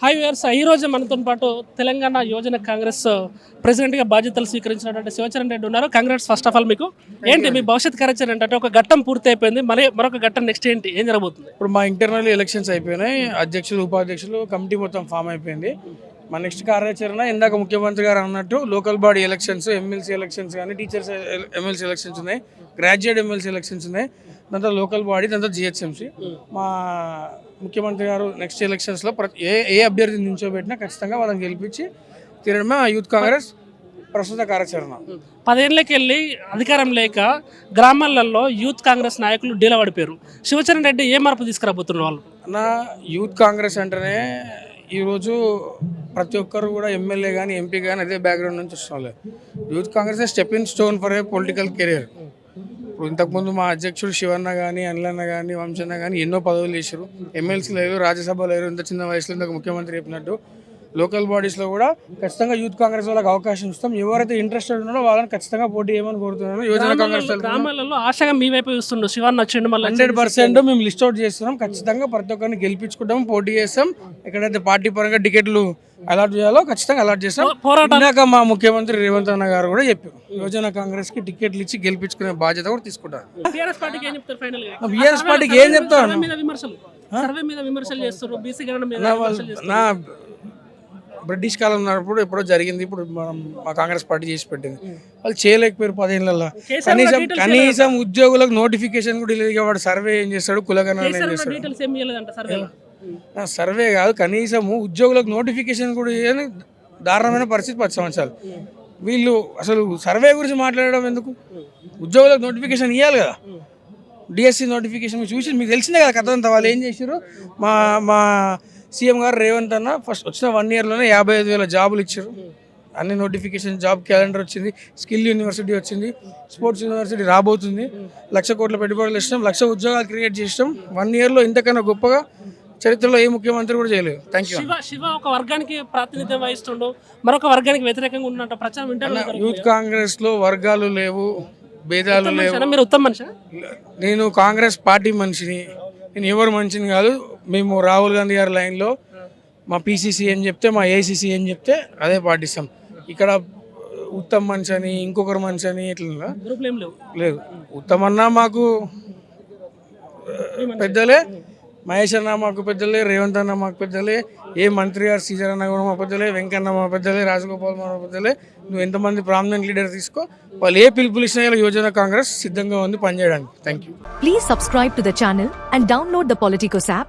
Hi viewers ఈ రోజు మనతో పాటు తెలంగాణ యువజన కాంగ్రెస్ ప్రెసిడెంట్గా బాధ్యతలు స్వీకరించినటువంటి శివచరణ్ రెడ్డి ఉన్నారు. కాంగ్రెస్ ఫస్ట్ ఆఫ్ ఆల్ మీకు ఏంటి మీ భవిష్యత్ కార్యాచరణ ఏంటంటే ఒక ఘట్టం పూర్తి అయిపోయింది మరి మరొక ఘట్టం నెక్స్ట్ ఏంటి? ఏం జరగబోతుంది? ఇప్పుడు మా ఇంటర్నల్ ఎలక్షన్స్ అయిపోయినాయి. అధ్యక్షులు ఉపాధ్యక్షులు కమిటీ మొత్తం ఫామ్ అయిపోయింది. మా నెక్స్ట్ కార్యాచరణ ఇందాక ముఖ్యమంత్రి గారు అన్నట్టు local body elections MLC elections కానీ టీచర్స్ ఎమ్మెల్సీ ఎలక్షన్స్ ఉన్నాయి గ్రాడ్యుయేట్ ఎమ్మెల్సీ ఎలక్షన్స్ ఉన్నాయి దాంతో లోకల్ బాడీ దాంతో జిహెచ్ఎంసీ. మా ముఖ్యమంత్రి గారు నెక్స్ట్ ఎలక్షన్స్లో ప్రతి ఏ ఏ అభ్యర్థిని నిల్చోబెట్టినా ఖచ్చితంగా వాళ్ళని గెలిపించి తిరగడమే మా యూత్ కాంగ్రెస్ ప్రస్తుత కార్యాచరణ. పదేళ్ళకి వెళ్ళి అధికారం లేక గ్రామాలలో యూత్ కాంగ్రెస్ నాయకులు డీల పడిపోయారు శివచరణ్ రెడ్డి ఏ మార్పు తీసుకురాబోతున్నారు వాళ్ళు? నా యూత్ కాంగ్రెస్ అంటేనే ఈరోజు ప్రతి ఒక్కరు కూడా ఎమ్మెల్యే కానీ ఎంపీ కానీ అదే బ్యాక్గ్రౌండ్ నుంచి వస్తున్న youth Congress stepping stone for a political career ఇప్పుడు ఇంతకుముందు మా అధ్యక్షుడు శివన్న కానీ అనిలన్న కానీ వంశన్న కానీ ఎన్నో పదవులు చేశారు ఎమ్మెల్సీ లేరు రాజ్యసభ లేరు ఇంత చిన్న వయసులో ఇంతకు ముఖ్యమంత్రి చెప్పినట్టు లోకల్ బాడీస్లో కూడా ఖచ్చితంగా యూత్ కాంగ్రెస్ వాళ్ళకి అవకాశం ఇస్తాం. ఎవరైతే ఇంట్రెస్టెడ్ ఉన్నారో వాళ్ళని ఖచ్చితంగా పోటీ చేయమని కోరుతున్నాను. యువజన కాంగ్రెస్ గ్రామాలలో ఆశగా మీ వైపు చూస్తుండు. శివాన్ వచ్చిండు మళ్ళీ హండ్రెడ్ పర్సెంట్ మేము లిస్ట్ అవుట్ చేస్తున్నాం. ఖచ్చితంగా ప్రతి ఒక్కరిని గెలిపించుకుంటాం పోటీ చేస్తాం. ఎక్కడైతే పార్టీ పరంగా టికెట్లు అలాట్ చేయాలో ఖచ్చితంగా అలాట్ చేస్తాం. పోరాటం ఇందాక మా ముఖ్యమంత్రి రేవంత్ అన్న గారు కూడా చెప్పారు. యువజన కాంగ్రెస్కి టికెట్లు ఇచ్చి గెలిపించుకునే బాధ్యత కూడా తీసుకుంటారు. పార్టీకి బీఆర్ఎస్ పార్టీకి ఏం చెప్తాను నా విమర్శలు వాళ్ళ- చేస్తారు. నా బ్రిటిష్ కాలం ఉన్నప్పుడు ఎప్పుడో జరిగింది. ఇప్పుడు మనం మా కాంగ్రెస్ పార్టీ చేసి పెట్టింది. వాళ్ళు చేయలేకపోయారు పదేళ్ళల్లో కనీసం కనీసం ఉద్యోగులకు నోటిఫికేషన్ కూడా లేదు వాడు సర్వే ఏం చేస్తాడు? కులగణన ఏం చేస్తాడు? సర్వే కాదు కనీసము ఉద్యోగులకు నోటిఫికేషన్ కూడా దారుణమైన పరిస్థితి పది సంవత్సరాలు. వీళ్ళు అసలు సర్వే గురించి మాట్లాడడం ఎందుకు? ఉద్యోగులకు నోటిఫికేషన్ ఇవ్వాలి కదా. డిఎస్సి నోటిఫికేషన్ చూసి మీకు తెలిసిందే కదా కథ అంతా వాళ్ళు ఏం చేశారు మా మా సీఎం గారు రేవంత్ అన్న ఫస్ట్ వచ్చిన వన్ ఇయర్లోనే యాభై ఐదు వేల జాబులు ఇచ్చారు. అన్ని నోటిఫికేషన్ జాబ్ క్యాలెండర్ వచ్చింది స్కిల్ యూనివర్సిటీ వచ్చింది స్పోర్ట్స్ యూనివర్సిటీ రాబోతుంది. లక్ష కోట్ల పెట్టుబడులు ఇష్టం లక్ష ఉద్యోగాలు క్రియేట్ చేసినాం. వన్ ఇయర్లో ఇంతకన్నా గొప్పగా చరిత్రలో ఏ ముఖ్యమంత్రి కూడా చేయలేదు. థ్యాంక్ యూ శివ ఒక వర్గానికి ప్రాతినిధ్యం వహిస్తుండు మరొక వర్గానికి వ్యతిరేకంగా ఉన్నట్టు ప్రచారం వింటారు యూత్ కాంగ్రెస్లో వర్గాలు లేవు భేదాలు లేవు. మీరు ఉత్తమ మనిషి నేను కాంగ్రెస్ పార్టీ మనిషిని నేను ఎవరు మనిషిని కాదు మేము రాహుల్ గాంధీ గారి లైన్లో మా పీసీసీ ఏం చెప్తే మా ఏసీసీ ఏం చెప్తే అదే పాటిస్తాం. ఇక్కడ ఉత్తమ్ మనిషి అని ఇంకొకరు మనిషి అని ఇట్లా లేదు. ఉత్తమ్ అన్న మాకు పెద్దలే. మహేష్ అన్న మాకు పెద్దలే రేవంత్ అన్న మాకు పెద్దలే. ఏ మంత్రి గారు సీజర్ అన్న కూడా మా పెద్దలే వెంకన్న మా పెద్దలే రాజగోపాల్ మా పెద్దలే. నువ్వు ఎంతమంది ప్రామినెంట్ లీడర్ తీసుకో వాళ్ళు ఏ పిలుపులు ఇచ్చినా ఇలా యువజన కాంగ్రెస్ సిద్ధంగా ఉంది పనిచేయడానికి. Thank you Please subscribe to the channel and download the Politicos app.